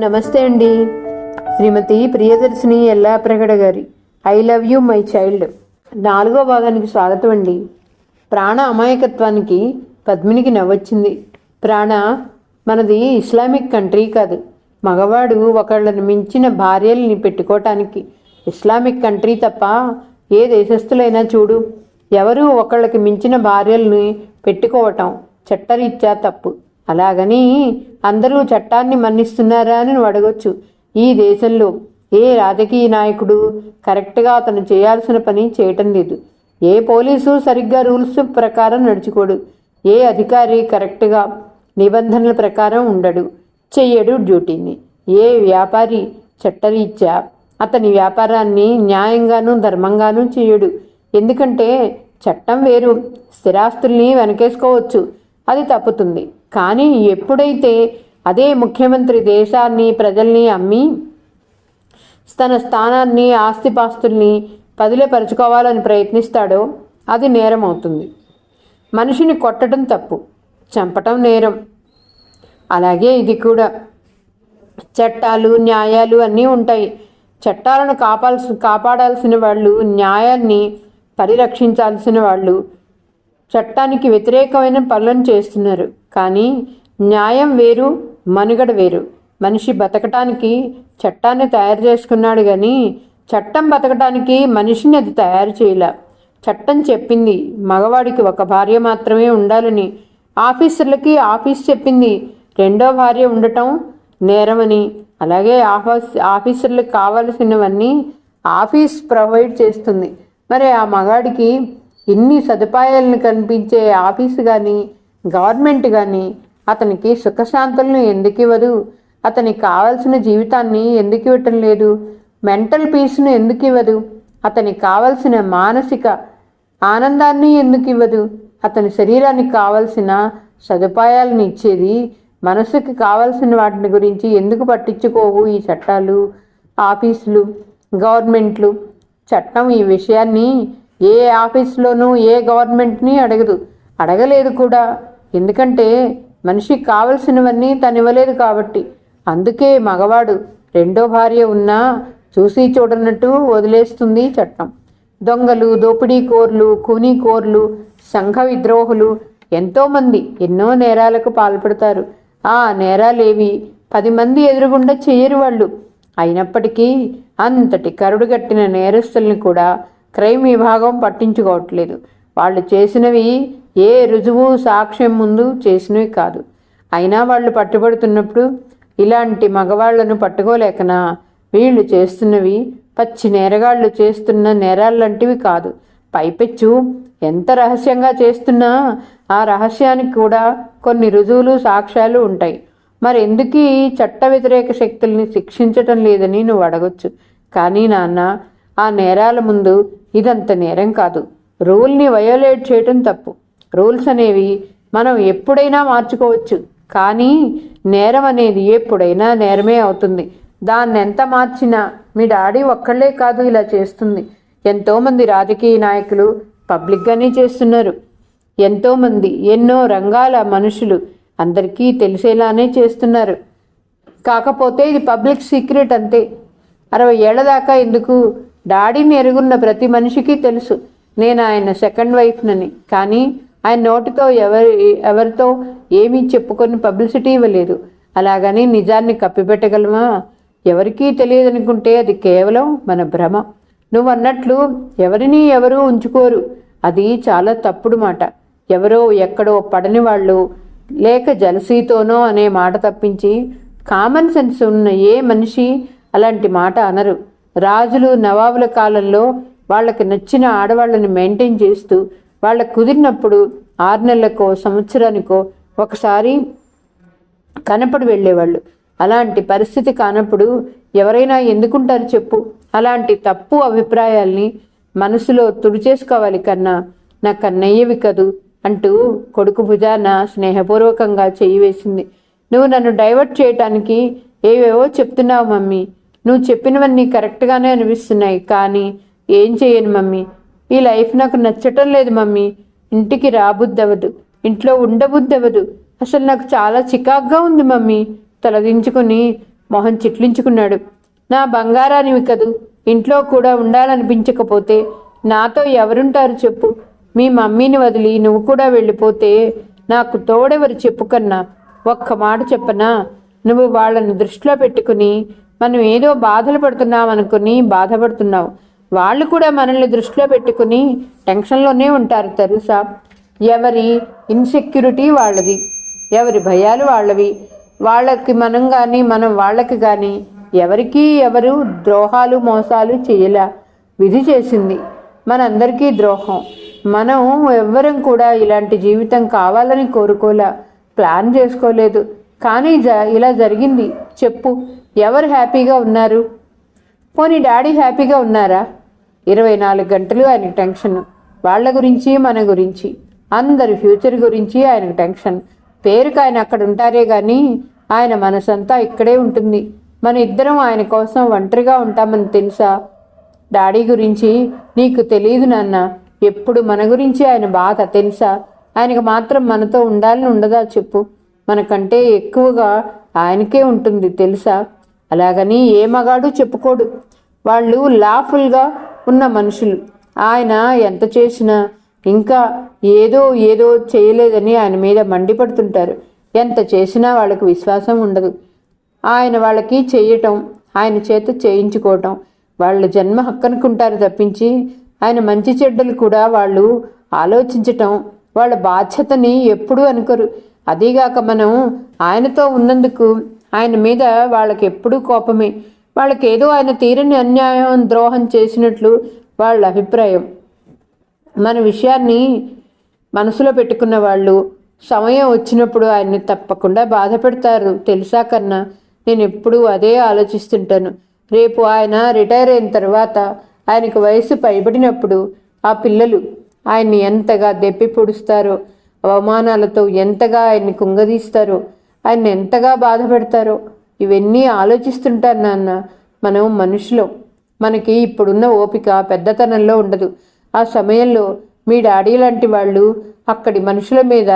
నమస్తే అండి. శ్రీమతి ప్రియదర్శిని ఎల్లా ప్రగడ గారి I love you my child. నాలుగో భాగానికి స్వాగతం అండి. ప్రాణ అమాయకత్వానికి పద్మినికి నవ్వొచ్చింది. ప్రాణ మనది ఇస్లామిక్ కంట్రీ కాదు. మగవాడు ఒకళ్ళని మించిన భార్యల్ని పెట్టుకోవటానికి ఇస్లామిక్ కంట్రీ తప్ప ఏ దేశస్థులైనా చూడు. ఎవరు ఒకళ్ళకి మించిన భార్యల్ని పెట్టుకోవటం చట్టరీత్యా తప్పు. అలాగని అందరూ చట్టాన్ని మన్నిస్తున్నారా అని నువ్వు అడగొచ్చు. ఈ దేశంలో ఏ రాజకీయ నాయకుడు కరెక్ట్గా అతను చేయాల్సిన పని చేయటం లేదు. ఏ పోలీసు సరిగ్గా రూల్స్ ప్రకారం నడుచుకోడు. ఏ అధికారి కరెక్ట్గా నిబంధనల ప్రకారం ఉండడు. చెయ్యడు డ్యూటీని. ఏ వ్యాపారి చట్టరీత్యా అతని వ్యాపారాన్ని న్యాయంగానూ ధర్మంగానూ చేయడు ఎందుకంటే చట్టం వేరు. స్థిరాస్తుల్ని వెనకేసుకోవచ్చు. అది తప్పుతుంది. కానీ ఎప్పుడైతే అదే ముఖ్యమంత్రి దేశాన్ని ప్రజల్ని అమ్మి తన స్థానాన్ని ఆస్తిపాస్తుల్ని పదిలేపరుచుకోవాలని ప్రయత్నిస్తాడో అది నేరం అవుతుంది మనిషిని కొట్టడం తప్పు చంపటం నేరం. అలాగే ఇది కూడా. చట్టాలు న్యాయాలు అన్నీ ఉంటాయి. చట్టాలను కాపాల్సి కాపాడాల్సిన వాళ్ళు న్యాయాన్ని పరిరక్షించాల్సిన వాళ్ళు చట్టానికి వ్యతిరేకమైన పనులను చేస్తున్నారు. కానీ న్యాయం వేరు మనుగడ వేరు. మనిషి బతకటానికి చట్టాన్ని తయారు చేసుకున్నాడు కానీ చట్టం బతకటానికి మనిషిని అది తయారు చేయలే. చట్టం చెప్పింది మగవాడికి ఒక భార్య మాత్రమే ఉండాలని. ఆఫీసర్లకి ఆఫీస్ చెప్పింది రెండో భార్య ఉండటం నేరమని. అలాగే ఆఫీస్ ఆఫీసర్లకు కావలసినవన్నీ ఆఫీస్ ప్రొవైడ్ చేస్తుంది. మరి ఆ మగాడికి ఇన్ని సదుపాయాలను కనిపించే ఆఫీసు కానీ గవర్నమెంట్ కానీ అతనికి సుఖశాంతులను ఎందుకు ఇవ్వదు? అతనికి కావాల్సిన జీవితాన్ని ఎందుకు ఇవ్వటం లేదు? మెంటల్ పీస్ను ఎందుకు ఇవ్వదు? అతనికి కావలసిన మానసిక ఆనందాన్ని ఎందుకు ఇవ్వదు? అతని శరీరానికి కావలసిన సదుపాయాలను ఇచ్చేది మనసుకి కావలసిన వాటిని గురించి ఎందుకు పట్టించుకోవు ఈ చట్టాలు ఆఫీసులు గవర్నమెంట్లు? చట్టం ఈ విషయాన్ని ఏ ఆఫీస్లోనూ ఏ గవర్నమెంట్ని అడగదు. అడగలేదు కూడా. ఎందుకంటే మనిషికి కావలసినవన్నీ తను ఇవ్వలేదు కాబట్టి. అందుకే మగవాడు రెండో భార్య ఉన్నా చూసి చూడనట్టు వదిలేస్తుంది చట్టం. దొంగలు దోపిడీ కోర్లు కూనీ కోర్లు సంఘ విద్రోహులు ఎంతోమంది ఎన్నో నేరాలకు పాల్పడతారు. ఆ నేరాలేవి పది మంది ఎదురుగుండా చేయరు వాళ్ళు. అయినప్పటికీ అంతటి కరుడుగట్టిన నేరస్తుల్ని కూడా క్రైమ్ విభాగం పట్టించుకోవట్లేదు. వాళ్ళు చేసినవి ఏ రుజువు సాక్ష్యం ముందు చేసినవి కాదు. అయినా వాళ్ళు పట్టుబడుతున్నప్పుడు ఇలాంటి మగవాళ్ళను పట్టుకోలేకనా? వీళ్ళు చేస్తున్నవి పచ్చి నేరగాళ్ళు చేస్తున్న నేరాలంటివి కాదు. పైపెచ్చు ఎంత రహస్యంగా చేస్తున్నా ఆ రహస్యానికి కూడా కొన్ని రుజువులు సాక్ష్యాలు ఉంటాయి. మరి ఎందుకు చట్ట వ్యతిరేక శక్తుల్ని శిక్షించటం లేదని నువ్వు అడగొచ్చు. కానీ నాన్న ఆ నేరాల ముందు ఇదంత నేరం కాదు. రూల్ని వయోలేట్ చేయటం తప్పు. రూల్స్ అనేవి మనం ఎప్పుడైనా మార్చుకోవచ్చు. కానీ నేరం అనేది ఎప్పుడైనా నేరమే అవుతుంది. దాన్ని ఎంత మార్చినా మీ డాడీ ఒక్కళ్ళే కాదు ఇలా చేస్తుంది. ఎంతోమంది రాజకీయ నాయకులు పబ్లిక్గానే చేస్తున్నారు. ఎంతోమంది ఎన్నో రంగాల మనుషులు అందరికీ తెలిసేలానే చేస్తున్నారు. కాకపోతే ఇది పబ్లిక్ సీక్రెట్ అంతే. అరవై ఏళ్ళ దాకా ఎందుకు డాడీని ఎరుగున్న ప్రతి మనిషికి తెలుసు. నేను ఆయన సెకండ్ వైఫ్నని కానీ ఆయన నోటితో ఎవరి ఎవరితో ఏమీ చెప్పుకొని పబ్లిసిటీ ఇవ్వలేదు. అలాగని నిజాన్ని కప్పిపెట్టగలమా? ఎవరికీ తెలియదనుకుంటే అది కేవలం మన భ్రమ. నువ్వు అన్నట్లు ఎవరిని ఎవరూ ఉంచుకోరు. అది చాలా తప్పుడు మాట. ఎవరో ఎక్కడో పడని వాళ్ళు లేక జలసీతోనో అనే మాట తప్పించి కామన్ సెన్స్ ఉన్న ఏ మనిషి అలాంటి మాట అనరు. రాజులు నవాబుల కాలంలో వాళ్ళకి నచ్చిన ఆడవాళ్ళని మెయింటైన్ చేస్తూ వాళ్ళకు కుదిరినప్పుడు ఆరు నెలలకో సంవత్సరానికో ఒకసారి కనపడి వెళ్ళేవాళ్ళు. అలాంటి పరిస్థితి కానప్పుడు ఎవరైనా ఎందుకుంటారు చెప్పు. అలాంటి తప్పు అభిప్రాయాల్ని మనసులో తుడిచేసుకోవాలి కన్నా నా కన్నయ్యవి కదూ అంటూ కొడుకు భుజాన స్నేహపూర్వకంగా చెయ్యి వేసింది. నువ్వు నన్ను డైవర్ట్ చేయటానికి ఏవేవో చెప్తున్నావు మమ్మీ. నువ్వు చెప్పినవన్నీ కరెక్ట్గానే అనిపిస్తున్నాయి కానీ ఏం చేయను మమ్మీ? ఈ లైఫ్ నాకు నచ్చటం లేదు మమ్మీ. ఇంటికి రాబుద్దవదు ఇంట్లో ఉండబుద్దవదు అసలు నాకు చాలా చికాగ్గా ఉంది మమ్మీ. తొలగించుకుని మొహం చిట్లించుకున్నాడు. నా బంగారానివి కదూ ఇంట్లో కూడా ఉండాలనిపించకపోతే నాతో ఎవరుంటారు చెప్పు. మీ మమ్మీని వదిలి నువ్వు కూడా వెళ్ళిపోతే నాకు తోడెవరు చెప్పుకన్నా ఒక్క మాట చెప్పనా? నువ్వు వాళ్ళని దృష్టిలో పెట్టుకుని మనం ఏదో బాధలు పడుతున్నాం అనుకుని బాధపడుతున్నావు వాళ్ళు కూడా మనల్ని దృష్టిలో పెట్టుకుని టెన్షన్లోనే ఉంటారు తెలుసా? ఎవరి ఇన్సెక్యూరిటీ వాళ్ళది ఎవరి భయాలు వాళ్ళవి. వాళ్ళకి మనం కానీ మనం వాళ్ళకి కానీ ఎవరికి ఎవరు ద్రోహాలు మోసాలు చేయలే విధి చేసింది. మనందరికీ ద్రోహం. మనం ఎవ్వరం కూడా ఇలాంటి జీవితం కావాలని కోరుకోలే ప్లాన్ చేసుకోలేదు. కానీ జ ఇలా జరిగింది. చెప్పు ఎవరు హ్యాపీగా ఉన్నారు? పోనీ డాడీ హ్యాపీగా ఉన్నారా? ఇరవై నాలుగు గంటలు ఆయనకు టెన్షన్. వాళ్ళ గురించి మన గురించి. అందరి ఫ్యూచర్ గురించి ఆయనకు టెన్షన్. పేరుకి ఆయన అక్కడ ఉంటారే కానీ ఆయన మనసంతా ఇక్కడే ఉంటుంది. మన ఇద్దరం ఆయన కోసం ఒంటరిగా ఉంటామని తెలుసా? డాడీ గురించి నీకు తెలియదు నాన్న. ఎప్పుడు మన గురించి ఆయన బాధ తెలుసా? ఆయనకు మాత్రం మనతో ఉండాలని ఉండదా చెప్పు. మనకంటే ఎక్కువగా ఆయనకే ఉంటుంది తెలుసా? అలాగని ఏ మగాడు చెప్పుకోడు. వాళ్ళు లాఫుల్గా ఉన్న మనుషులు. ఆయన ఎంత చేసినా ఇంకా ఏదో ఏదో చేయలేదని ఆయన మీద మండిపడుతుంటారు. ఎంత చేసినా వాళ్ళకు విశ్వాసం ఉండదు. ఆయన వాళ్ళకి చేయటం ఆయన చేత చేయించుకోవటం వాళ్ళ జన్మ హక్కనుకుంటారు తప్పించి ఆయన మంచి చెడ్డలు కూడా వాళ్ళు ఆలోచించటం వాళ్ళ బాధ్యతని ఎప్పుడూ అనుకోరు. అదీగాక మనం ఆయనతో ఉన్నందుకు ఆయన మీద వాళ్ళకి ఎప్పుడూ కోపమే. వాళ్ళకి ఏదో ఆయన తీరని అన్యాయం ద్రోహం చేసినట్లు వాళ్ళ అభిప్రాయం. మన విషయాన్ని మనసులో పెట్టుకున్న వాళ్ళు సమయం వచ్చినప్పుడు ఆయన్ని తప్పకుండా బాధ పెడతారు తెలుసా కన్నా? నేను ఎప్పుడూ అదే ఆలోచిస్తుంటాను. రేపు ఆయన రిటైర్ అయిన తర్వాత ఆయనకు వయసు పైబడినప్పుడు ఆ పిల్లలు ఆయన్ని ఎంతగా దెప్పి పొడుస్తారో అవమానాలతో ఎంతగా ఆయన్ని కుంగదీస్తారో ఆయన్ని ఎంతగా బాధ పెడతారో ఇవన్నీ ఆలోచిస్తుంటాను నాన్న. మనం మనుషులు. మనకి ఇప్పుడున్న ఓపిక పెద్దతనంలో ఉండదు. ఆ సమయంలో మీ డాడీ లాంటి వాళ్ళు అక్కడి మనుషుల మీద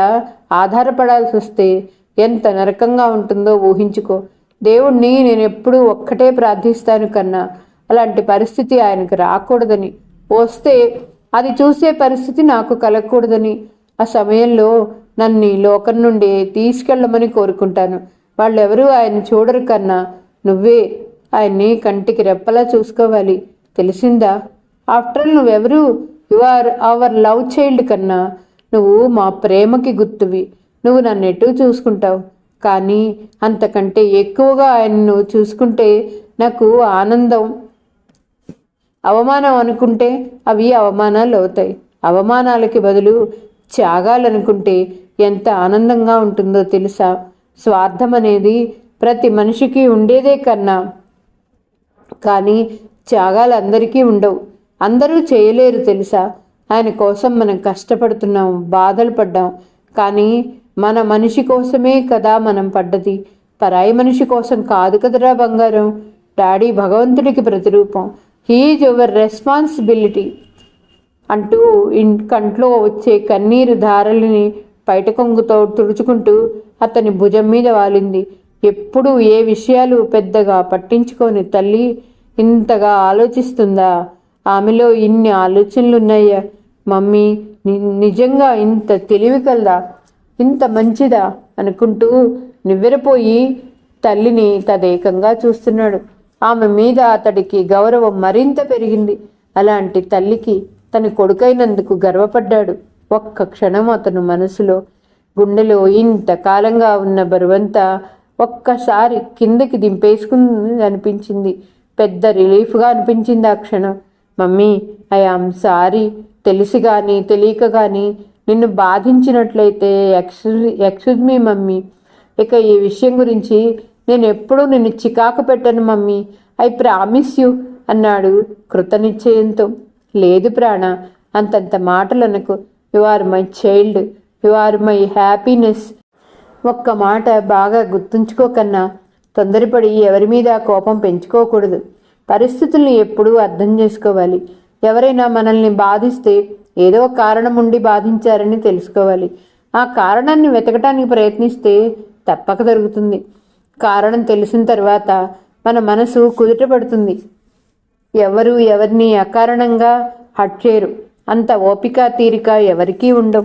ఆధారపడాల్సి వస్తే ఎంత నరకంగా ఉంటుందో ఊహించుకో. దేవుణ్ణి నేను ఎప్పుడూ ఒక్కటే ప్రార్థిస్తాను కన్నా. అలాంటి పరిస్థితి ఆయనకు రాకూడదని. వస్తే అది చూసే పరిస్థితి నాకు కలగకూడదని. ఆ సమయంలో నన్ను ఈ లోకం నుండి తీసుకెళ్ళమని కోరుకుంటాను. వాళ్ళెవరూ ఆయన చూడరు కన్నా. నువ్వే ఆయన్ని కంటికి రెప్పలా చూసుకోవాలి. తెలిసిందా? ఆఫ్టర్ నువ్వెవరు you are our love child కన్నా. నువ్వు మా ప్రేమకి గుర్తువి. నువ్వు నన్ను ఎటు చూసుకుంటావు? కానీ అంతకంటే ఎక్కువగా ఆయన్ను చూసుకుంటే నాకు ఆనందం అవమానం అనుకుంటే అవి అవమానాలు అవుతాయి. అవమానాలకి బదులు త్యాగాలనుకుంటే ఎంత ఆనందంగా ఉంటుందో తెలుసా? స్వార్థం అనేది ప్రతి మనిషికి ఉండేదే కన్నా. కానీ త్యాగాలు అందరికీ ఉండవు. అందరూ చేయలేరు తెలుసా? ఆయన కోసం మనం కష్టపడుతున్నాం బాధలు పడ్డాం. కానీ మన మనిషి కోసమే కదా మనం పడ్డది. పరాయి మనిషి కోసం కాదు కదరా బంగారం? డాడీ భగవంతుడికి ప్రతిరూపం. He's your responsibility. అంటూ ఇన్ కంట్లో వచ్చే కన్నీరు ధారలని బయట కొంగుతో తుడుచుకుంటూ అతని భుజం మీద వాలింది. ఎప్పుడు ఏ విషయాలు పెద్దగా పట్టించుకొని తల్లి ఇంతగా ఆలోచిస్తుందా? ఆమెలో ఇన్ని ఆలోచనలున్నాయా? మమ్మీ ని- నిజంగా ఇంత తెలివి కలదా? ఇంత మంచిదా? అనుకుంటూ నివ్వెరపోయి తల్లిని తదేకంగా చూస్తున్నాడు. ఆమె మీద అతడికి గౌరవం మరింత పెరిగింది. అలాంటి తల్లికి తన కొడుకైనందుకు గర్వపడ్డాడు. ఒక్క క్షణం అతను మనసులో గుండెలో ఇంతకాలంగా ఉన్న బరువంతా ఒక్కసారి కిందకి దింపేసుకుంది అనిపించింది పెద్ద రిలీఫ్గా అనిపించింది ఆ క్షణం. Mummy I am sorry. తెలిసి కానీ తెలియక కానీ నిన్ను బాధించినట్లయితే ఎక్స్క్యూజ్ ఎక్స్క్యూజ్ మీ మమ్మీ. ఇక ఈ విషయం గురించి నేను ఎప్పుడూ నిన్ను చికాకు పెట్టను మమ్మీ. ఐ ప్రామిస్ యూ అన్నాడు కృతనిశ్చయంతో. లేదు ప్రాణ. అంతంత మాటలనకు you are my child you are my happiness. ఒక్క మాట బాగా గుర్తుంచుకోకన్నా తొందరపడి ఎవరి మీద కోపం పెంచుకోకూడదు. పరిస్థితుల్ని ఎప్పుడూ అర్థం చేసుకోవాలి. ఎవరైనా మనల్ని బాధిస్తే ఏదో కారణం ఉండి బాధించారని తెలుసుకోవాలి. ఆ కారణాన్ని వెతకటానికి ప్రయత్నిస్తే తప్పక దొరుకుతుంది. కారణం తెలిసిన తర్వాత మన మనసు కుదుటపడుతుంది ఎవరు ఎవరిని అకారణంగా హట్ చేయరు అంత ఓపిక తీరిక ఎవరికీ ఉండవు.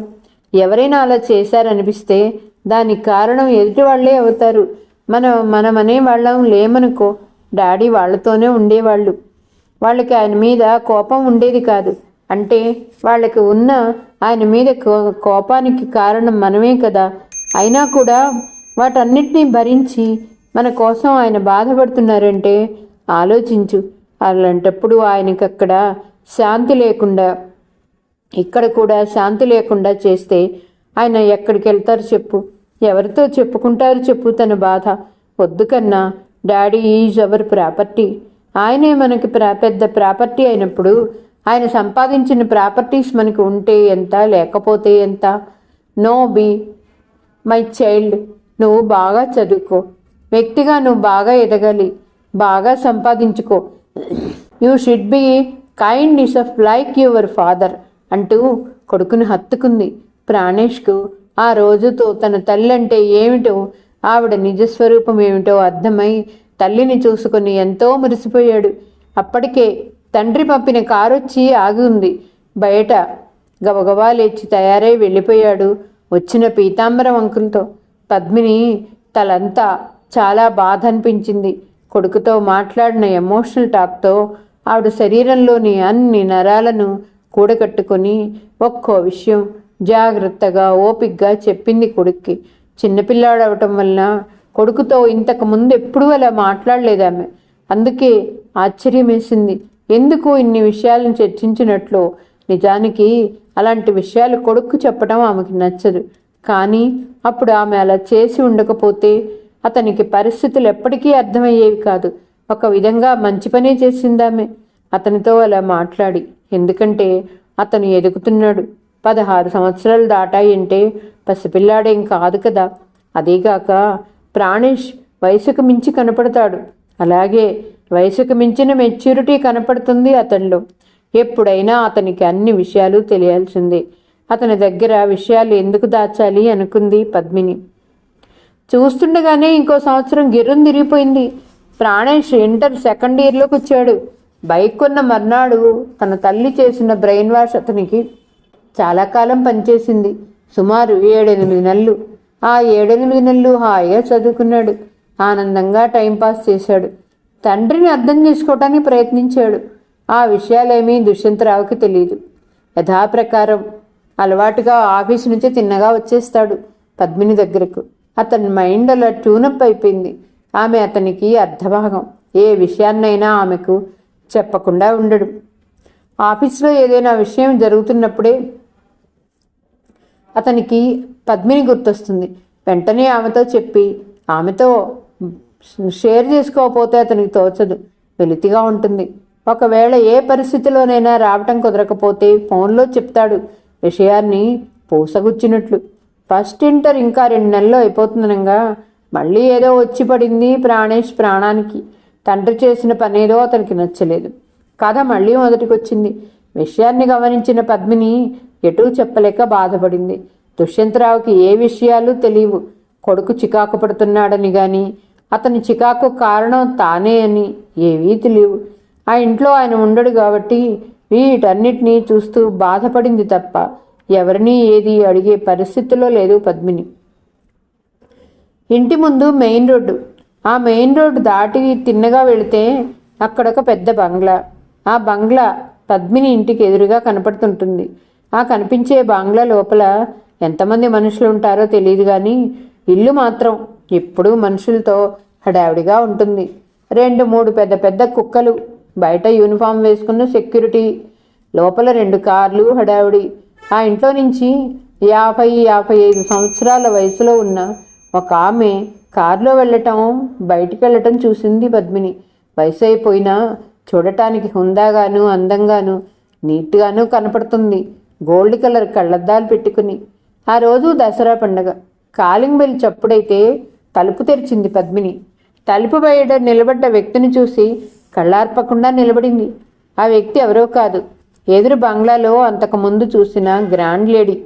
ఎవరైనా అలా చేశారనిపిస్తే దానికి కారణం ఎదుటి వాళ్ళే అవుతారు. మనం మనమనే వాళ్ళం లేమనుకో డాడీ వాళ్ళతోనే ఉండేవాళ్ళు. వాళ్ళకి ఆయన మీద కోపం ఉండేది కాదు. అంటే వాళ్ళకి ఉన్న ఆయన మీద కో- కోపానికి కారణం మనమే కదా. అయినా కూడా వాటన్నిటినీ భరించి మన కోసం ఆయన బాధపడుతున్నారంటే ఆలోచించు. అలాంటప్పుడు ఆయనకి అక్కడ శాంతి లేకుండా ఇక్కడ కూడా శాంతి లేకుండా చేస్తే ఆయన ఎక్కడికి వెళ్తారు చెప్పు. ఎవరితో చెప్పుకుంటారు చెప్పు తన బాధ. వద్దు కన్నా డాడీ ఈజ్ అవర్ ప్రాపర్టీ. ఆయనే మనకి ప్రా పెద్ద ప్రాపర్టీ అయినప్పుడు ఆయన సంపాదించిన ప్రాపర్టీస్ మనకు ఉంటే ఎంత లేకపోతే ఎంత? No be my child. నువ్వు బాగా చదువుకో. వ్యక్తిగా నువ్వు బాగా ఎదగాలి. బాగా సంపాదించుకో. You should be kind is of like your father అంటూ కొడుకుని హత్తుకుంది. ప్రాణేష్కు ఆ రోజుతో తన తల్లి అంటే ఏమిటో ఆవిడ నిజస్వరూపం ఏమిటో అర్థమై తల్లిని చూసుకుని ఎంతో మురిసిపోయాడు. అప్పటికే తండ్రి పంపిన కారు వచ్చి ఆగి ఉంది. బయట గబగబా లేచి తయారై వెళ్ళిపోయాడు వచ్చిన పీతాంబరం అంకులతో. పద్మిని తలంతా చాలా బాధ అనిపించింది. కొడుకుతో మాట్లాడిన ఎమోషనల్ టాక్తో ఆవిడ శరీరంలోని అన్ని నరాలను కూడగట్టుకుని ఒక్కో విషయం జాగ్రత్తగా ఓపిగ్గా చెప్పింది కొడుక్కి. చిన్నపిల్లాడవటం వలన కొడుకుతో ఇంతకు ముందు ఎప్పుడూ అలా మాట్లాడలేదు ఆమె అందుకే ఆశ్చర్యమేసింది. ఎందుకు ఇన్ని విషయాలను చర్చించినట్లు? నిజానికి అలాంటి విషయాలు కొడుకు చెప్పడం ఆమెకి నచ్చదు. కానీ అప్పుడు ఆమె అలా చేసి ఉండకపోతే అతనికి పరిస్థితులు ఎప్పటికీ అర్థమయ్యేవి కాదు. ఒక విధంగా మంచి పనే చేసిందామె. అతనితో అలా మాట్లాడి ఎందుకంటే అతను ఎదుగుతున్నాడు. పదహారు సంవత్సరాలు దాటాయంటే పసిపిల్లాడేం కాదు కదా. అదేగాక ప్రాణేష్ వయసుకు మించి కనపడతాడు. అలాగే వయసుకు మించిన మెచ్యూరిటీ కనపడుతుంది అతనిలో. ఎప్పుడైనా అతనికి అన్ని విషయాలు తెలియాల్సిందే. అతని దగ్గర విషయాలు ఎందుకు దాచాలి అనుకుంది పద్మిని. చూస్తుండగానే ఇంకో సంవత్సరం గిర్రం తిరిగిపోయింది. ప్రాణేష్ ఇంటర్ సెకండ్ ఇయర్లోకి వచ్చాడు. బైక్ కొన్న మర్నాడు తన తల్లి చేసిన బ్రెయిన్ వాష్ అతనికి చాలా కాలం పనిచేసింది. సుమారు ఏడెనిమిది నెలలు. ఆ ఏడెనిమిది నెలలు హాయిగా చదువుకున్నాడు. ఆనందంగా టైంపాస్ చేశాడు. తండ్రిని అర్థం చేసుకోవటానికి ప్రయత్నించాడు. ఆ విషయాలేమీ దుష్యంతరావుకి తెలియదు యథాప్రకారం అలవాటుగా ఆఫీస్ నుంచి తిన్నగా వచ్చేస్తాడు పద్మిని దగ్గరకు. అతని మైండ్ అలా ట్యూనప్ అయిపోయింది. ఆమె అతనికి అర్ధభాగం. ఏ విషయాన్నైనా ఆమెకు చెప్పకుండా ఉండడు. ఆఫీస్లో ఏదైనా విషయం జరుగుతున్నప్పుడే అతనికి పద్మిని గుర్తొస్తుంది. వెంటనే ఆమెతో చెప్పి ఆమెతో షేర్ చేసుకోకపోతే అతనికి తోచదు. వెలితిగా ఉంటుంది. ఒకవేళ ఏ పరిస్థితిలోనైనా రావటం కుదరకపోతే ఫోన్లో చెప్తాడు. విషయాన్ని పూసగుచ్చినట్లు. ఫస్ట్ ఇంటర్ ఇంకా రెండు నెలలు అయిపోతుందనగా. మళ్ళీ ఏదో వచ్చి పడింది ప్రాణేష్ ప్రాణానికి. తండ్రి చేసిన పనేదో అతనికి నచ్చలేదు. కథ మళ్ళీ మొదటికొచ్చింది. విషయాన్ని గమనించిన పద్మిని ఎటూ చెప్పలేక బాధపడింది. దుష్యంతరావుకి ఏ విషయాలు తెలియవు. కొడుకు చికాకు పడుతున్నాడని కానీ అతని చికాకు కారణం తానే అని ఏవీ తెలియవు. ఆ ఇంట్లో ఆయన ఉండడు కాబట్టి వీటన్నిటినీ చూస్తూ బాధపడింది తప్ప ఎవరిని ఏది అడిగే పరిస్థితిలో లేదు పద్మిని. ఇంటి ముందు మెయిన్ రోడ్డు. ఆ మెయిన్ రోడ్డు దాటి తిన్నగా వెళితే అక్కడ ఒక పెద్ద బంగ్లా. ఆ బంగ్లా పద్మిని ఇంటికి ఎదురుగా కనపడుతుంటుంది. ఆ కనిపించే బంగ్లా లోపల ఎంతమంది మనుషులు ఉంటారో తెలియదు కానీ ఇల్లు మాత్రం ఎప్పుడూ మనుషులతో హడావిడిగా ఉంటుంది. రెండు మూడు పెద్ద పెద్ద కుక్కలు బయట యూనిఫామ్ వేసుకున్న సెక్యూరిటీ లోపల రెండు కార్లు హడావిడి. ఆ ఇంట్లో నుంచి యాభై యాభై ఐదు సంవత్సరాల వయసులో ఉన్న ఒక ఆమె కారులో వెళ్ళటం బయటికి వెళ్ళటం చూసింది పద్మిని. వయసు అయిపోయినా చూడటానికి హుందాగాను అందంగాను నీట్గాను కనపడుతుంది. గోల్డ్ కలర్ కళ్ళద్దాలు పెట్టుకుని. ఆ రోజు దసరా పండగ. కాలింగ్ బెల్ చప్పుడైతే తలుపు తెరిచింది పద్మిని. తలుపు బయట నిలబడ్డ వ్యక్తిని చూసి కళ్ళార్పకుండా నిలబడింది. ఆ వ్యక్తి ఎవరో కాదు. ఎదురు బంగ్లాలో అంతకు ముందు చూసిన grand lady.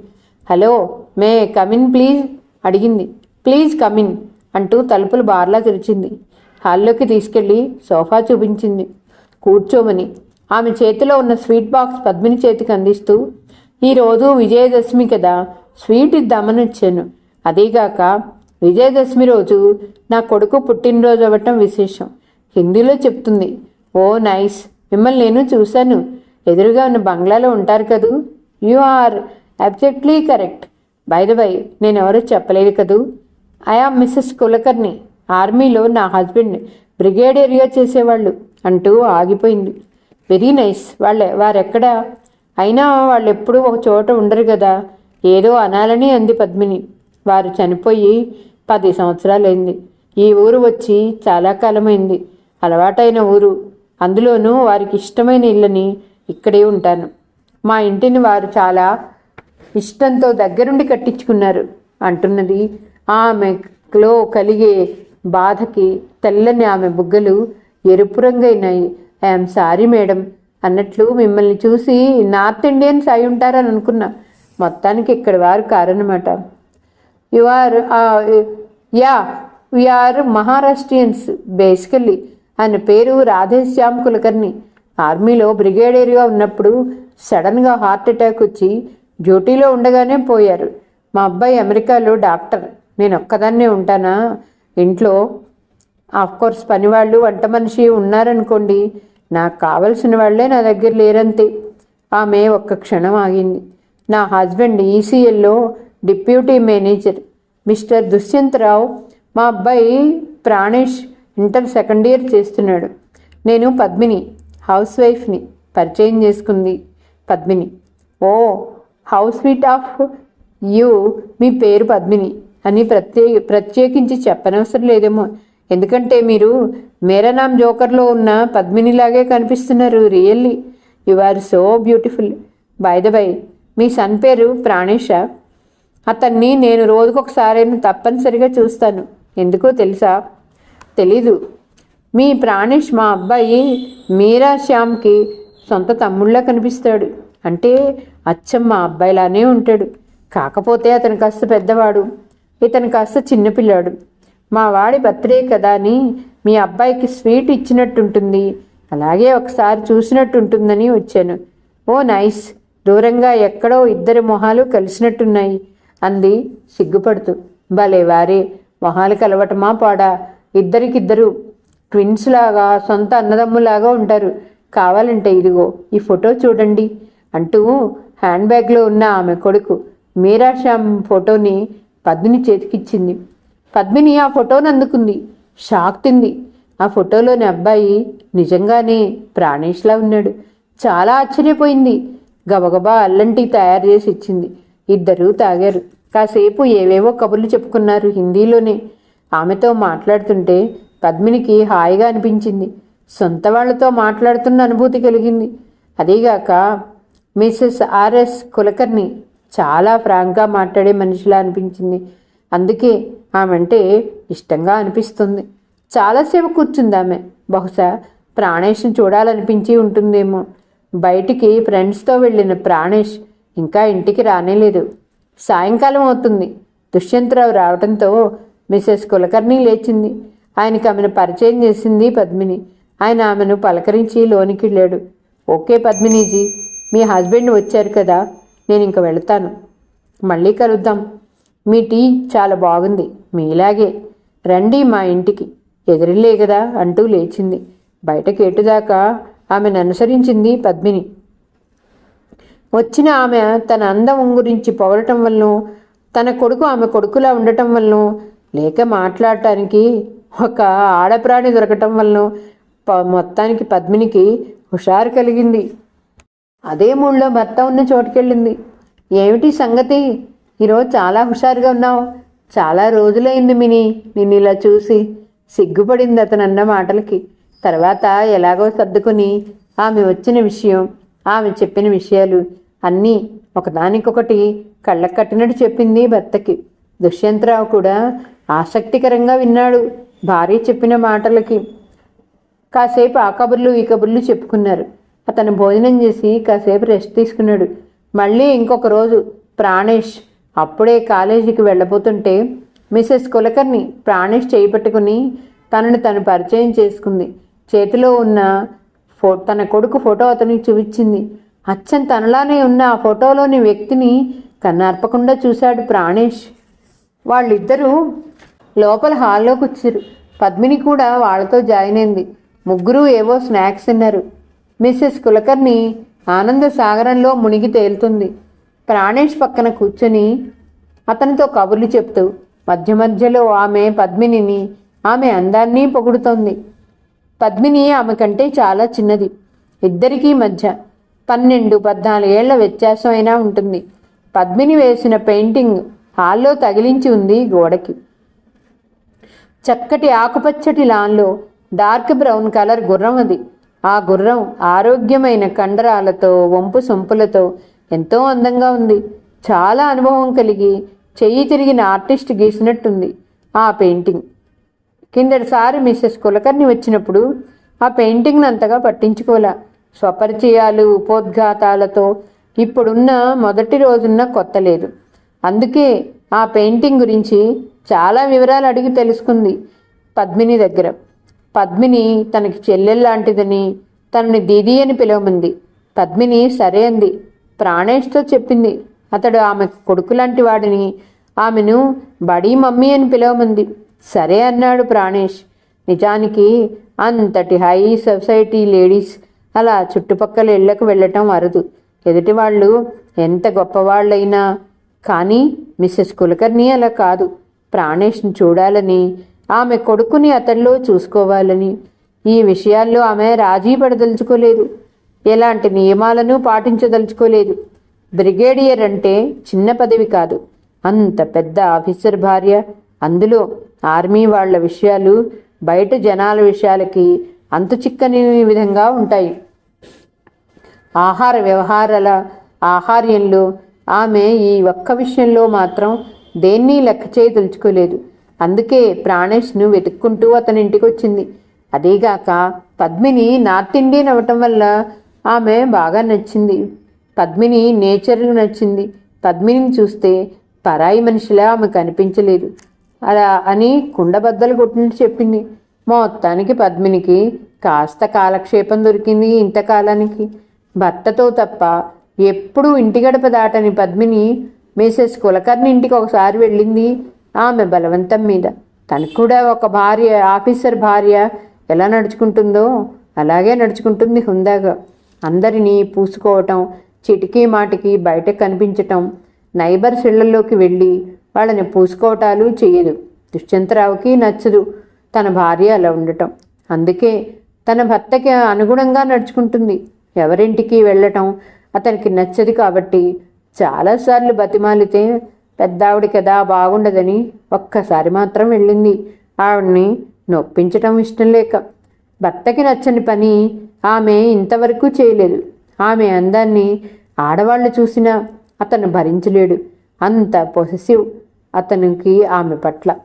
Hello may come in please అడిగింది. ప్లీజ్ కమిన్ అంటూ తలుపులు బార్లా తెరిచింది. హాల్లోకి తీసుకెళ్ళి సోఫా చూపించింది. కూర్చోమని. ఆమె చేతిలో ఉన్న స్వీట్ బాక్స్ పద్మిని చేతికి అందిస్తూ ఈరోజు విజయదశమి కదా స్వీట్ ఇద్దామని వచ్చాను. అదీగాక విజయదశమి రోజు నా కొడుకు పుట్టినరోజు అవ్వటం విశేషం. హిందీలో చెప్తుంది ఓ నైస్ మిమ్మల్ని నేను చూశాను. ఎదురుగా ఉన్న బంగ్లాలో ఉంటారు కదూ? You are absolutely correct. By the by నేను ఎవరో చెప్పలేదు కదూ? I am Mrs Kulkarni. ఆర్మీలో నా హస్బెండ్ బ్రిగేడియర్గా చేసేవాళ్ళు. అంటూ ఆగిపోయింది. Very nice. వాళ్ళే వారెక్కడ? అయినా వాళ్ళు ఎప్పుడూ ఒక చోట ఉండరు కదా ఏదో అనాలని అంది పద్మిని. వారు చనిపోయి పది సంవత్సరాలైంది. ఈ ఊరు వచ్చి చాలా కాలమైంది. అలవాటైన ఊరు. అందులోనూ వారికి ఇష్టమైన ఇళ్ళని ఇక్కడే ఉంటాను. మా ఇంటిని వారు చాలా ఇష్టంతో దగ్గరుండి కట్టించుకున్నారు. అంటున్నది ఆమెలో కలిగే బాధకి తెల్లని ఆమె బుగ్గలు ఎరుపు రంగైనాయి ఐఎమ్ సారీ మేడం అన్నట్లు మిమ్మల్ని చూసి నార్త్ ఇండియన్స్ అయి ఉంటారని అనుకున్నా. మొత్తానికి ఇక్కడ వారు కారనమాట you are ya are Maharashtrians basically ఆయన పేరు రాధేశ్యామ్ కులకర్ణి. ఆర్మీలో బ్రిగేడియర్గా ఉన్నప్పుడు సడన్గా హార్ట్ అటాక్ వచ్చి డ్యూటీలో ఉండగానే పోయారు. మా అబ్బాయి అమెరికాలో డాక్టర్. నేను ఒక్కదాన్నే ఉంటానా? ఇంట్లో ఆఫ్కోర్స్ పనివాళ్ళు వంట మనిషి ఉన్నారనుకోండి నాకు కావలసిన వాళ్ళే నా దగ్గర లేరంతే. ఆమె ఒక్క క్షణం ఆగింది. నా హస్బెండ్ ఈసీఎల్లో డిప్యూటీ మేనేజర్. మిస్టర్ దుష్యంతరావు మా అబ్బాయి ప్రాణేష్ ఇంటర్ సెకండ్ ఇయర్ చేస్తున్నాడు. నేను పద్మిని. హౌస్ వైఫ్ని పరిచయం చేసుకుంది Padmini. Oh how's sweet of you మీ పేరు పద్మిని అని ప్రత్యే ప్రత్యేకించి చెప్పనవసరం లేదేమో. ఎందుకంటే మీరు మేరనామ్ జోకర్లో ఉన్న పద్మినిలాగే కనిపిస్తున్నారు really. You are so beautiful. By the by me son పేరు ప్రాణేష అతన్ని నేను రోజుకొకసారి తప్పనిసరిగా చూస్తాను. ఎందుకో తెలుసా? తెలీదు. మీ ప్రాణేష్ మా అబ్బాయి మీరా శ్యామ్కి సొంత తమ్ముళ్ళ కనిపిస్తాడు. అంటే అచ్చం మా అబ్బాయిలానే ఉంటాడు. కాకపోతే అతను కాస్త పెద్దవాడు. ఇతను కాస్త చిన్నపిల్లాడు మా వాడి బర్త్డే కదా అని మీ అబ్బాయికి స్వీట్ ఇచ్చినట్టుంటుంది. అలాగే ఒకసారి చూసినట్టుంటుందని వచ్చాను. Oh nice. దూరంగా ఎక్కడో ఇద్దరి మొహాలు కలిసినట్టున్నాయి అంది సిగ్గుపడుతూ. భలే వారే. మొహాలు కలవటమా పాడా. ఇద్దరికిద్దరు ట్విన్స్ లాగా సొంత అన్నదమ్ములాగా ఉంటారు. కావాలంటే ఇదిగో ఈ ఫోటో చూడండి అంటూ హ్యాండ్ బ్యాగ్లో ఉన్న ఆమె కొడుకు మీరా శ్యామ్ ఫోటోని పద్మిని చేతికిచ్చింది. పద్మిని ఆ ఫోటోని అందుకుంది. షాక్ తింది. ఆ ఫోటోలోని అబ్బాయి నిజంగానే ప్రాణేష్లా ఉన్నాడు. చాలా ఆశ్చర్యపోయింది. గబగబా అల్లంటి తయారు చేసి ఇచ్చింది. ఇద్దరూ తాగారు. కాసేపు ఏవేవో కబుర్లు చెప్పుకున్నారు హిందీలోనే. ఆమెతో మాట్లాడుతుంటే పద్మినికి హాయిగా అనిపించింది. సొంత వాళ్ళతో మాట్లాడుతున్న అనుభూతి కలిగింది. అదీగాక మిసెస్ ఆర్ఎస్ కులకర్ణి చాలా ఫ్రాంక్గా మాట్లాడే మనిషిలా అనిపించింది. అందుకే ఆమెంటే ఇష్టంగా అనిపిస్తుంది. చాలాసేపు కూర్చుంది ఆమె. బహుశా ప్రాణేష్ని చూడాలనిపించి ఉంటుందేమో. బయటికి ఫ్రెండ్స్తో వెళ్ళిన ప్రాణేష్ ఇంకా ఇంటికి రానేలేదు. సాయంకాలం అవుతుంది. దుష్యంతరావు రావడంతో మిసెస్ కులకర్ణి లేచింది. ఆయనకు ఆమెను పరిచయం చేసింది పద్మిని. ఆయన ఆమెను పలకరించి లోనికి వెళ్ళాడు ఓకే పద్మినీజీ మీ హస్బెండ్ వచ్చారు కదా నేను ఇంక వెళతాను. మళ్ళీ కలుద్దాం. మీ టీ చాలా బాగుంది మీలాగే. రండి మా ఇంటికి. ఎదురులే కదా అంటూ లేచింది. బయటకి ఎటుదాకా ఆమెను అనుసరించింది పద్మిని. వచ్చిన ఆమె తన అందం గురించి పొగడటం వలన తన కొడుకు ఆమె కొడుకులా ఉండటం వలన లేక మాట్లాడటానికి ఒక ఆడప్రాణి దొరకటం వలన ప- మొత్తానికి పద్మినికి హుషారు కలిగింది. అదే మూడులో భర్త ఉన్న చోటుకెళ్ళింది. ఏమిటి సంగతి? ఈరోజు చాలా హుషారుగా ఉన్నావు. చాలా రోజులైంది మిని. నిన్ను ఇలా చూసి సిగ్గుపడింది అతను అన్న మాటలకి. తర్వాత ఎలాగో సర్దుకుని ఆమె వచ్చిన విషయం ఆమె చెప్పిన విషయాలు అన్నీ ఒకదానికొకటి కళ్ళకు కట్టినట్టు చెప్పింది భర్తకి. దుష్యంతరావు కూడా ఆసక్తికరంగా విన్నాడు. భార్య చెప్పిన మాటలకి కాసేపు ఆ కబుర్లు ఈ కబుర్లు చెప్పుకున్నారు. అతను భోజనం చేసి కాసేపు రెస్ట్ తీసుకున్నాడు. మళ్ళీ ఇంకొక రోజు ప్రాణేష్ అప్పుడే కాలేజీకి వెళ్ళబోతుంటే మిసెస్ కులకర్ణి ప్రాణేష్ చేపట్టుకుని తనను తను పరిచయం చేసుకుంది. చేతిలో ఉన్న ఫో తన కొడుకు ఫోటో అతనికి చూపించింది. అచ్చం తనలానే ఉన్న ఆ ఫోటోలోని వ్యక్తిని కన్నార్పకుండా చూశాడు ప్రాణేష్. వాళ్ళిద్దరూ లోపల హాల్లోకి వచ్చారు పద్మిని కూడా వాళ్ళతో జాయిన్ అయింది. ముగ్గురు ఏవో స్నాక్స్ తిన్నారు. మిస్సెస్ కులకర్ణి ఆనంద సాగరంలో మునిగి తేలుతుంది. ప్రాణేష్ పక్కన కూర్చొని అతనితో కబుర్లు చెప్తూ మధ్య మధ్యలో ఆమె పద్మినిని ఆమె అందాన్ని పొగుడుతోంది. పద్మిని ఆమె కంటే చాలా చిన్నది. ఇద్దరికీ మధ్య పన్నెండు పద్నాలుగేళ్ళ వ్యత్యాసం అయినా ఉంటుంది. పద్మిని వేసిన పెయింటింగ్ హాల్లో తగిలించి ఉంది గోడకి. చక్కటి ఆకుపచ్చటి లాన్లో డార్క్ బ్రౌన్ కలర్ గుర్రం అది. ఆ గుర్రం ఆరోగ్యమైన కండరాలతో వంపు సొంపులతో ఎంతో అందంగా ఉంది. చాలా అనుభవం కలిగి చెయ్యి తిరిగిన ఆర్టిస్ట్ గీసినట్టుంది ఆ పెయింటింగ్. కిందటిసారి మిస్సెస్ కులకర్ణి వచ్చినప్పుడు ఆ పెయింటింగ్ని అంతగా పట్టించుకోలే స్వపరిచయాలు ఉపోద్ఘాతాలతో ఇప్పుడున్న మొదటి రోజున్న కొత్త లేదు. అందుకే ఆ పెయింటింగ్ గురించి చాలా వివరాలు అడిగి తెలుసుకుంది పద్మిని దగ్గర. పద్మిని తనకి చెల్లెల్లాంటిదని తనని దీదీ అని పిలవమంది. పద్మిని సరే అంది. ప్రాణేష్తో చెప్పింది. అతడు ఆమె కొడుకు లాంటి వాడిని ఆమెను బడీ మమ్మీ అని పిలవమంది. సరే అన్నాడు ప్రాణేష్. నిజానికి అంతటి హై సొసైటీ లేడీస్ అలా చుట్టుపక్కల ఇళ్ళకు వెళ్ళటం అరదు. ఎదుటి వాళ్ళు ఎంత గొప్పవాళ్ళైనా కానీ మిస్సెస్ కులకర్ణి అలా కాదు. ప్రాణేష్ని చూడాలని ఆమె కొడుకుని అతడిలో చూసుకోవాలని. ఈ విషయాల్లో ఆమె రాజీ పడదలుచుకోలేదు. ఎలాంటి నియమాలను పాటించదలుచుకోలేదు. బ్రిగేడియర్ అంటే చిన్న పదవి కాదు అంత పెద్ద ఆఫీసర్ భార్య. అందులో ఆర్మీ వాళ్ళ విషయాలు బయట జనాల విషయాలకి అంతు చిక్కని విధంగా ఉంటాయి. ఆహార వ్యవహారాల ఆహార్యంలో ఆమె ఈ ఒక్క విషయంలో మాత్రం దేన్ని లెక్క చేయదలుచుకోలేదు అందుకే ప్రాణేష్ను వెతుక్కుంటూ అతని ఇంటికి వచ్చింది అదేగాక పద్మిని నార్త్ ఇండియన్ అవ్వటం వల్ల ఆమె బాగా నచ్చింది. పద్మిని నేచర్ నచ్చింది. పద్మినిని చూస్తే పరాయి మనిషిలా ఆమె కనిపించలేదు. అలా అని కుండబద్దలు కొట్టినట్టు చెప్పింది. మొత్తానికి పద్మినికి కాస్త కాలక్షేపం దొరికింది ఇంతకాలానికి. భర్తతో తప్ప ఎప్పుడూ ఇంటి గడప దాటని పద్మిని మిసెస్ కులకర్ణి ఇంటికి ఒకసారి వెళ్ళింది. ఆమె బలవంతం మీద. తనకు కూడా ఒక భార్య ఆఫీసర్ భార్య. ఎలా నడుచుకుంటుందో అలాగే నడుచుకుంటుంది హుందాగా. అందరినీ పూసుకోవటం చిటికీ మాటికి బయట కనిపించటం నైబర్స్ ఇళ్ళలోకి వెళ్ళి వాళ్ళని పూసుకోవటాలు చేయదు దుష్యంతరావుకి నచ్చదు తన భార్య అలా ఉండటం. అందుకే తన భర్తకి అనుగుణంగా నడుచుకుంటుంది. ఎవరింటికి వెళ్ళటం అతనికి నచ్చదు కాబట్టి చాలాసార్లు బతిమాలితే పెద్దావిడ కదా బాగుండదని ఒక్కసారి మాత్రం వెళ్ళింది. ఆవిడ్ని నొప్పించటం ఇష్టం లేక. భర్తకి నచ్చని పని ఆమె ఇంతవరకు చేయలేదు. ఆమె అందాన్ని ఆడవాళ్ళు చూసినా అతను భరించలేడు. అంత పొసెసివ్ అతనికి ఆమె పట్ల.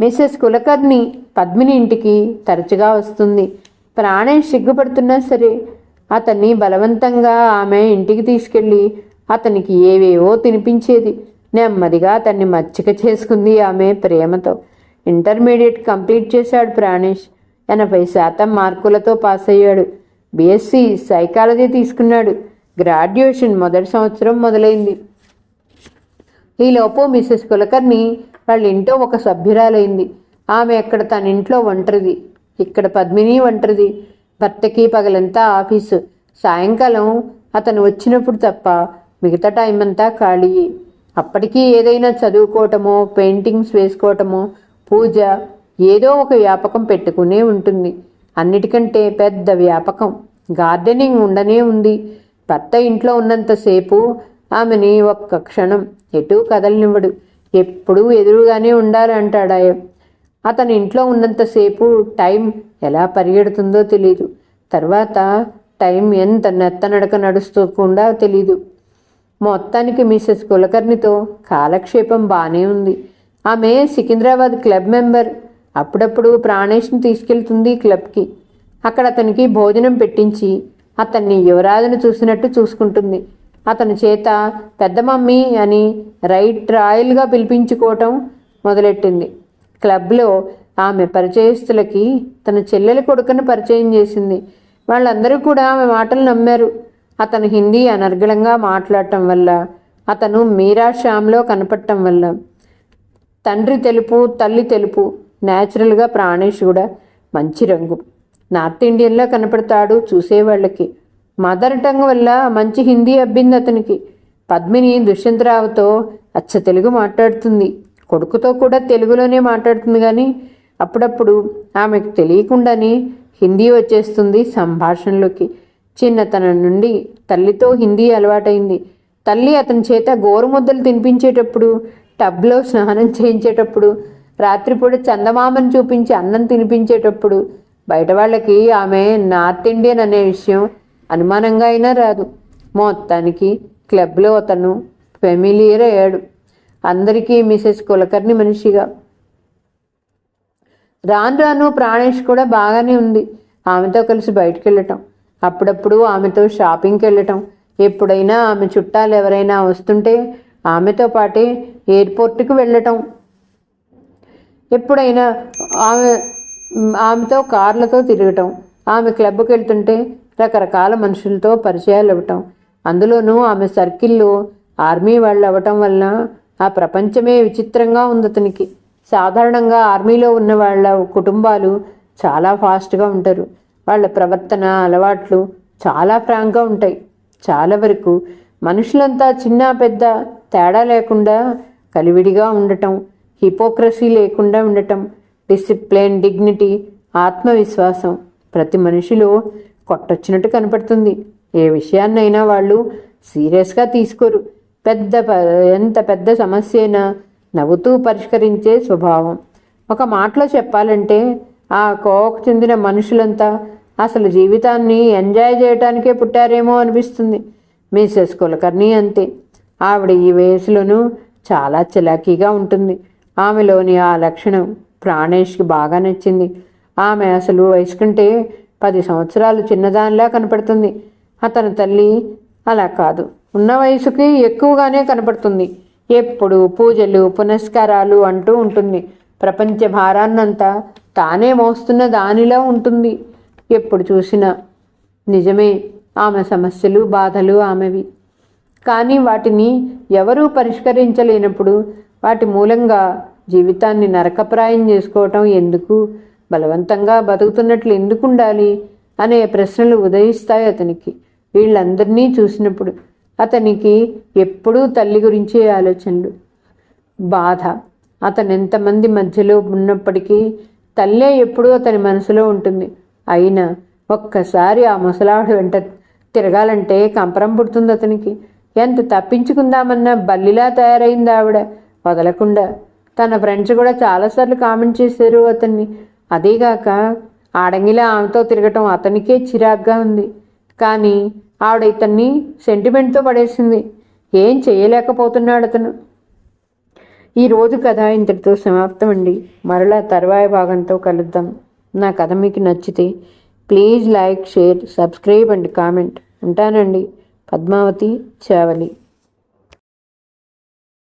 మిసెస్ కులకర్ణి పద్మిని ఇంటికి తరచుగా వస్తుంది. ప్రాణేష్ సిగ్గుపడుతున్నా సరే అతన్ని బలవంతంగా ఆమె ఇంటికి తీసుకెళ్ళి అతనికి ఏవేవో తినిపించేది. నెమ్మదిగా అతన్ని మచ్చిక చేసుకుంది ఆమె ప్రేమతో. ఇంటర్మీడియట్ కంప్లీట్ చేశాడు ప్రాణేష్. ఎనభై శాతం మార్కులతో పాస్ అయ్యాడు. బీఎస్సీ సైకాలజీ తీసుకున్నాడు. గ్రాడ్యుయేషన్ మొదటి సంవత్సరం మొదలైంది. ఈలోపు మిస్సెస్ కులకర్ణి వాళ్ళ ఇంట్లో ఒక సభ్యురాలైంది. ఆమె అక్కడ తన ఇంట్లో ఒంటరిది. ఇక్కడ పద్మిని ఒంటరిది. భర్తకి పగలంతా ఆఫీసు. సాయంకాలం అతను వచ్చినప్పుడు తప్ప మిగతా టైం అంతా ఖాళీ. అప్పటికీ ఏదైనా చదువుకోవటమో పెయింటింగ్స్ వేసుకోవటమో పూజ ఏదో ఒక వ్యాపకం పెట్టుకునే ఉంటుంది. అన్నిటికంటే పెద్ద వ్యాపకం గార్డెనింగ్ ఉండనే ఉంది. భర్త ఇంట్లో ఉన్నంతసేపు ఆమెని ఒక్క క్షణం ఎటూ కదలనివ్వడు. ఎప్పుడూ ఎదురుగానే ఉండాలంటాడాయ అతని ఇంట్లో ఉన్నంతసేపు టైం ఎలా పరిగెడుతుందో తెలియదు తర్వాత టైం ఎంత నెత్తనడక నడుస్తూకుండా తెలీదు. మొత్తానికి మిసెస్ కులకర్ణితో కాలక్షేపం బాగానే ఉంది. ఆమె సికింద్రాబాద్ క్లబ్ మెంబర్. అప్పుడప్పుడు ప్రాణేష్ని తీసుకెళ్తుంది క్లబ్కి. అక్కడ అతనికి భోజనం పెట్టించి అతన్ని యువరాజును చూసినట్టు చూసుకుంటుంది. అతని చేత పెద్ద మమ్మీ అని రైట్ రాయల్గా పిలిపించుకోవటం మొదలెట్టింది. క్లబ్లో ఆమె పరిచయస్తులకి తన చెల్లెలి కొడుకును పరిచయం చేసింది. వాళ్ళందరూ కూడా ఆమె మాటలు నమ్మారు. అతను హిందీ అనర్గళంగా మాట్లాడటం వల్ల అతను మీరా శ్యామ్లో కనపడటం వల్ల. తండ్రి తెలుపు తల్లి తెలుపు న్యాచురల్గా ప్రాణేష్ కూడా మంచి రంగు. నార్త్ ఇండియన్లో కనపడతాడు చూసేవాళ్ళకి. మదర్ టంగ్ వల్ల మంచి హిందీ అబ్బింది అతనికి. పద్మిని దుష్యంతరావుతో అచ్చ తెలుగు మాట్లాడుతుంది. కొడుకుతో కూడా తెలుగులోనే మాట్లాడుతుంది కానీ అప్పుడప్పుడు ఆమెకు తెలియకుండానే హిందీ వచ్చేస్తుంది సంభాషణలోకి. చిన్నతనం నుండి తల్లితో హిందీ అలవాటైంది. తల్లి అతని చేత గోరుముద్దలు తినిపించేటప్పుడు టబ్లో స్నానం చేయించేటప్పుడు రాత్రిపూట చందమామను చూపించి అన్నం తినిపించేటప్పుడు బయట వాళ్ళకి ఆమె నార్త్ ఇండియన్ అనే విషయం అనుమానంగా అయినా రాదు. మొత్తానికి క్లబ్లో అతను ఫెమిలియర్ అయ్యాడు. అందరికీ మిసెస్ కులకర్ణి మనిషిగా. రాను రాను ప్రాణేష్ కూడా బాగానే ఉంది. ఆమెతో కలిసి బయటకు వెళ్ళటం అప్పుడప్పుడు ఆమెతో షాపింగ్కి వెళ్ళటం. ఎప్పుడైనా ఆమె చుట్టాలు ఎవరైనా వస్తుంటే ఆమెతో పాటే ఎయిర్పోర్ట్కి వెళ్ళటం. ఎప్పుడైనా ఆమె ఆమెతో కార్లతో తిరగటం. ఆమె క్లబ్కి వెళ్తుంటే రకరకాల మనుషులతో పరిచయాలు అవ్వటం. అందులోనూ ఆమె సర్కిల్లో ఆర్మీ వాళ్ళు అవ్వటం వలన ఆ ప్రపంచమే విచిత్రంగా ఉంది అతనికి. సాధారణంగా ఆర్మీలో ఉన్న వాళ్ళ కుటుంబాలు చాలా ఫాస్ట్గా ఉంటారు. వాళ్ళ ప్రవర్తన అలవాట్లు చాలా ఫ్రాంక్గా ఉంటాయి. చాలా వరకు మనుషులంతా చిన్న పెద్ద తేడా లేకుండా కలివిడిగా ఉండటం హిపోక్రసీ లేకుండా ఉండటం డిసిప్లిన్ డిగ్నిటీ ఆత్మవిశ్వాసం ప్రతి మనిషిలో కొట్టొచ్చినట్టు కనపడుతుంది. ఏ విషయాన్నైనా వాళ్ళు సీరియస్గా తీసుకోరు. పెద్ద ఎంత పెద్ద సమస్య అయినా నవ్వుతూ పరిష్కరించే స్వభావం. ఒక మాటలో చెప్పాలంటే ఆ కోవకు చెందిన మనుషులంతా అసలు జీవితాన్ని ఎంజాయ్ చేయటానికే పుట్టారేమో అనిపిస్తుంది. మిసెస్ కులకర్ణి అంతే. ఆవిడ ఈ వయసులోనూ చాలా చిలాకీగా ఉంటుంది. ఆమెలోని ఆ లక్షణం ప్రాణేష్కి బాగా నచ్చింది. ఆమె అసలు వయసు కంటే పది సంవత్సరాలు చిన్నదానిలా కనపడుతుంది. అతని తల్లి అలా కాదు. ఉన్న వయసుకి ఎక్కువగానే కనపడుతుంది. ఎప్పుడు పూజలు పునస్కారాలు అంటూ ఉంటుంది. ప్రపంచ భారాన్నంతా తానే మోస్తున్న దానిలా ఉంటుంది. ఎప్పుడు చూసినా నిజమే ఆమె సమస్యలు బాధలు ఆమెవి. కానీ వాటిని ఎవరూ పరిష్కరించలేనప్పుడు వాటి మూలంగా జీవితాన్ని నరకప్రాయం చేసుకోవటం ఎందుకు? బలవంతంగా బతుకుతున్నట్లు ఎందుకు ఉండాలి అనే ప్రశ్నలు ఉదయిస్తాయి అతనికి. వీళ్ళందరినీ చూసినప్పుడు అతనికి ఎప్పుడూ తల్లి గురించే ఆలోచనలు. బాధ. అతను ఎంతమంది మధ్యలో ఉన్నప్పటికీ తల్లే ఎప్పుడూ అతని మనసులో ఉంటుంది. అయినా ఒక్కసారి ఆ ముసలావిడ వెంట తిరగాలంటే కంపరం పుడుతుంది అతనికి. ఎంత తప్పించుకుందామన్నా బల్లిలా తయారైంది ఆవిడ. వదలకుండా తన ఫ్రెండ్స్ కూడా చాలాసార్లు కామెంట్ చేశారు అతన్ని. అదేగాక ఆడంగిలా ఆమెతో తిరగటం అతనికే చిరాగ్గా ఉంది. కానీ ఆవిడ ఇతన్ని సెంటిమెంట్తో పడేసింది. ఏం చేయలేకపోతున్నాడు అతను. ఈ రోజు కథ ఇంతటితో సమాప్తం అండి మరలా తర్వాయి భాగంతో కలుద్దాం. నా కథ మీకు నచ్చితే please like share subscribe and comment. ఉంటానండి. పద్మావతి చావలి.